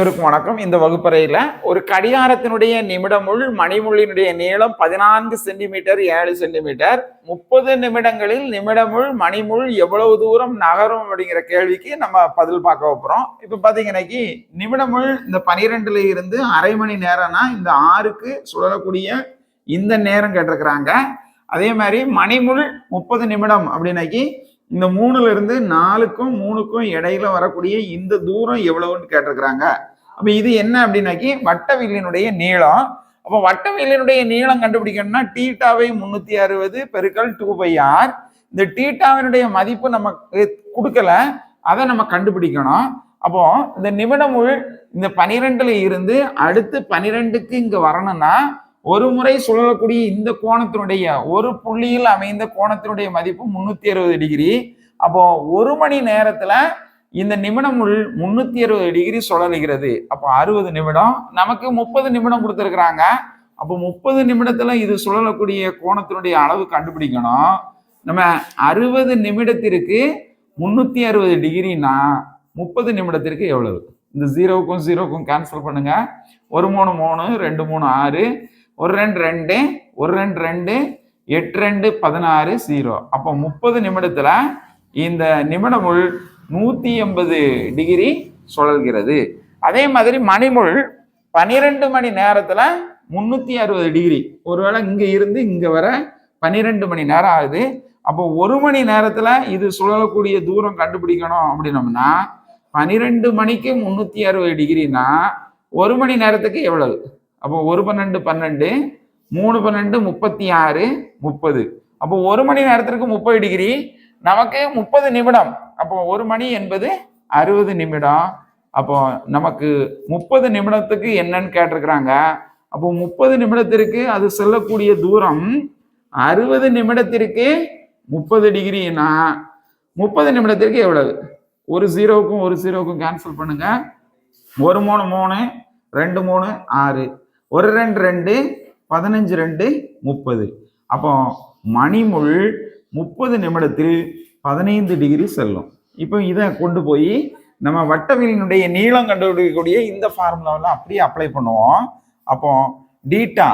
அனைவருக்கும் வணக்கம். இந்த வகுப்பறையில் ஒரு கடிகாரத்தினுடைய நிமிடமுள் மணிமுள்ளினுடைய நீளம் பதினான்கு சென்டிமீட்டர் ஏழு சென்டிமீட்டர். முப்பது நிமிடங்களில் நிமிடமுள் மணிமுள் எவ்வளவு தூரம் நகரும் அப்படிங்கிற கேள்விக்கு நம்ம பதில் பார்க்க போகிறோம் இப்போ பார்த்தீங்கன்னாக்கி நிமிடமுள் இந்த பனிரெண்டுல இருந்து அரை மணி நேரம்னா இந்த ஆறுக்கு சுழலக்கூடிய இந்த நேரம் கேட்டிருக்கிறாங்க. அதே மாதிரி மணிமுள் முப்பது நிமிடம் அப்படின்னாக்கி இந்த மூணுல இருந்து நாலுக்கும் மூணுக்கும் இடையில வரக்கூடிய இந்த தூரம் எவ்வளவுன்னு கேட்டிருக்கிறாங்க. அப்ப இது என்ன அப்படின்னாக்கி வட்டவில்லினுடைய நீளம். அப்போ வட்டவில்லினுடைய நீளம் கண்டுபிடிக்கணும்னா டீட்டாவை முன்னூத்தி அறுபது பெருக்கல் டூ பை ஆர் இந்த டீட்டாவினுடைய மதிப்பு நமக்கு கொடுக்கல அதை நம்ம கண்டுபிடிக்கணும். அப்போ இந்த நிமிடமுள் இந்த பனிரெண்டுல இருந்து அடுத்து பனிரெண்டுக்கு இங்க வரணும்னா ஒரு முறை சுழலக்கூடிய இந்த கோணத்தினுடைய ஒரு புள்ளியில் அமைந்த கோணத்தினுடைய மதிப்பு முன்னூத்தி அறுபது டிகிரி. அப்போ ஒரு மணி நேரத்துல இந்த நிமிடம் உள் முன்னூத்தி அறுபது டிகிரி சுழலுகிறது. அப்போ அறுபது நிமிடம் நமக்கு முப்பது நிமிடம் கொடுத்துருக்குறாங்க. அப்போ முப்பது நிமிடத்துல இது சுழலக்கூடிய கோணத்தினுடைய அளவு கண்டுபிடிக்கணும். நம்ம அறுபது நிமிடத்திற்கு முன்னூத்தி அறுபது டிகிரினா முப்பது நிமிடத்திற்கு எவ்வளவு? இந்த ஜீரோவுக்கும் ஜீரோவுக்கும் கேன்சல் பண்ணுங்க. ஒரு மூணு மூணு ரெண்டு மூணு ஆறு. ஒரு ரெண்டு ரெண்டு ஒரு ரெண்டு ரெண்டு எட்டு ரெண்டு பதினாறு ஜீரோ அப்போ முப்பது நிமிடத்தில் இந்த நிமிடமுள் நூற்றி எண்பது டிகிரி சுழல்கிறது. அதே மாதிரி மணிமுள் பனிரெண்டு மணி நேரத்தில் முந்நூற்றி அறுபது டிகிரி. ஒருவேளை இங்கே இருந்து இங்கே வர பன்னிரெண்டு மணி நேரம் ஆகுது. அப்போ ஒரு மணி நேரத்தில் இது சுழலக்கூடிய தூரம் கண்டுபிடிக்கணும் அப்படின்னோம்னா பனிரெண்டு மணிக்கு முந்நூற்றி அறுபது டிகிரினா ஒரு மணி நேரத்துக்கு எவ்வளவு? அப்போ ஒரு பன்னெண்டு பன்னெண்டு மூணு பன்னெண்டு முப்பத்தி ஆறு முப்பது. அப்போ ஒரு மணி நேரத்திற்கு முப்பது டிகிரி நமக்கு முப்பது நிமிடம். அப்போ ஒரு மணி என்பது அறுபது நிமிடம். அப்போ நமக்கு முப்பது நிமிடத்துக்கு என்னன்னு கேட்டிருக்கிறாங்க. அப்போ முப்பது நிமிடத்திற்கு அது செல்லக்கூடிய தூரம் அறுபது நிமிடத்திற்கு முப்பது டிகிரினா முப்பது நிமிடத்திற்கு எவ்வளவு? ஒரு ஜீரோவுக்கும் ஒரு ஜீரோவுக்கும் கேன்சல் பண்ணுங்க. ஒரு மூணு மூணு ரெண்டு மூணு ஆறு. ஒரு ரெண்டு ரெண்டு பதினஞ்சு ரெண்டு முப்பது. அப்போ மணிமுள் முப்பது நிமிடத்தில் பதினைந்து டிகிரி செல்லும். இப்போ இதை கொண்டு போய் நம்ம வட்டவிலினுடைய நீளம் கண்டுபிடிக்கக்கூடிய இந்த ஃபார்முலாவில் அப்படியே அப்ளை பண்ணுவோம். அப்போ டீட்டா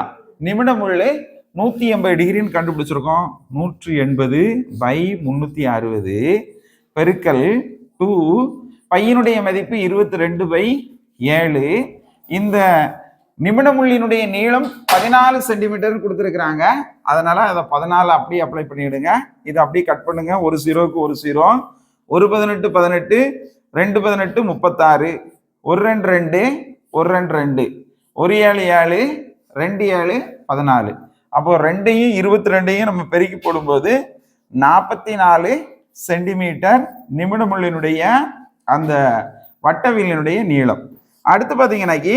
நிமிடமுள்ள நூற்றி எண்பது டிகிரின்னு கண்டுபிடிச்சிருக்கோம். நூற்றி எண்பது பை முந்நூற்றி அறுபது பெருக்கல் டூ பையனுடைய மதிப்பு இருபத்தி ரெண்டு பை ஏழு. இந்த நிமிடமுள்ளினுடைய நீளம் பதினாலு சென்டிமீட்டர்னு கொடுத்துருக்குறாங்க. அதனால அதை பதினாலு அப்படியே அப்ளை பண்ணிவிடுங்க இதை அப்படியே கட் பண்ணுங்க. ஒரு சீரோவுக்கு ஒரு ஜீரோ ஒரு பதினெட்டு பதினெட்டு ரெண்டு பதினெட்டு முப்பத்தாறு ஒரு ரெண்டு ரெண்டு ஒரு ரெண்டு ரெண்டு ஒரு ஏழு ஏழு ரெண்டு ஏழு பதினாலு. அப்போ ரெண்டையும் இருபத்தி ரெண்டையும் நம்ம பெருக்கி போடும்போது நாற்பத்தி நாலு சென்டிமீட்டர் நிமிடமுள்ளினுடைய அந்த வட்டவியலினுடைய நீளம். அடுத்து பார்த்தீங்கன்னாக்கி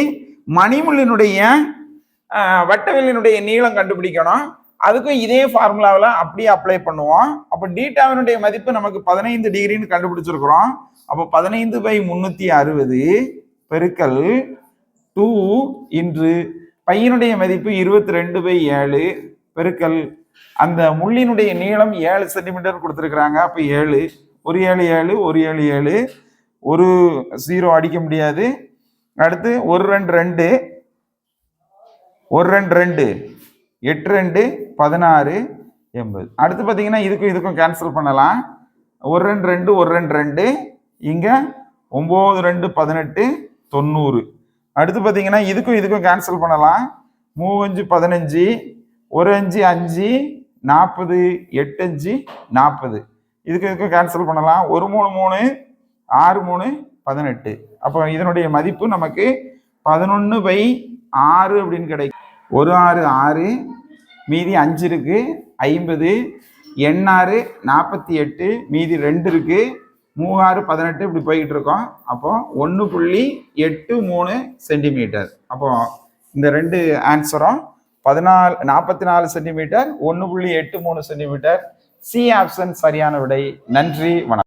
மணிமுள்ளினுடைய ஆஹ், நீளம் கண்டுபிடிக்கணும். அதுக்கும் இதே ஃபார்முலாவில் அப்படியே அப்ளை பண்ணுவோம். அப்போ டீட்டாவினுடைய மதிப்பு நமக்கு பதினைந்து டிகிரின்னு கண்டுபிடிச்சிருக்கிறோம். அப்போ பதினைந்து பை முந்நூற்றி அறுபது பெருக்கல் டூ இன்று பையனுடைய மதிப்பு இருபத்தி ரெண்டு பை ஏழு பெருக்கல் அந்த முள்ளினுடைய நீளம் ஏழு சென்டிமீட்டர் கொடுத்துருக்குறாங்க. அப்போ ஏழு ஒரு ஏழு ஏழு ஒரு ஏழு ஏழு ஒரு ஜீரோ அடிக்க முடியாது. அடுத்து ஒரு ரெண்டு ரெண்டு. ஒரு ரெண்டு ரெண்டு. எட்டு ரெண்டு பதினாறு எண்பது. அடுத்து பார்த்தீங்கன்னா இதுக்கும் இதுக்கும் கேன்சல் பண்ணலாம். ஒரு ரெண்டு ரெண்டு ஒரு ரெண்டு ரெண்டு. இங்கே ஒம்பது ரெண்டு பதினெட்டு தொண்ணூறு. அடுத்து பார்த்தீங்கன்னா இதுக்கும் இதுக்கும் கேன்சல் பண்ணலாம். மூவஞ்சு பதினஞ்சு. ஒரு அஞ்சு அஞ்சு நாற்பது எட்டு அஞ்சு நாற்பது. இதுக்கு இதுக்கும் கேன்சல் பண்ணலாம். ஒரு மூணு மூணு ஆறு மூணு பதினெட்டு. அப்போ இதனுடைய மதிப்பு நமக்கு பதினொன்று பை ஆறு அப்படின்னு கிடைக்கும். ஒரு ஆறு ஆறு மீதி அஞ்சு இருக்கு ஐம்பது. எண்ணாறு நாற்பத்தி எட்டு மீதி ரெண்டு இருக்கு மூவாறு பதினெட்டு இப்படி போய்கிட்டு இருக்கோம். அப்போ ஒன்று புள்ளி எட்டு மூணு சென்டிமீட்டர். அப்போ இந்த ரெண்டு ஆன்சரும் பதினாலு நாற்பத்தி நாலு சென்டிமீட்டர் ஒன்று புள்ளி எட்டு மூணு சென்டிமீட்டர். சி ஆப்ஷன் சரியான விடை. நன்றி வணக்கம்.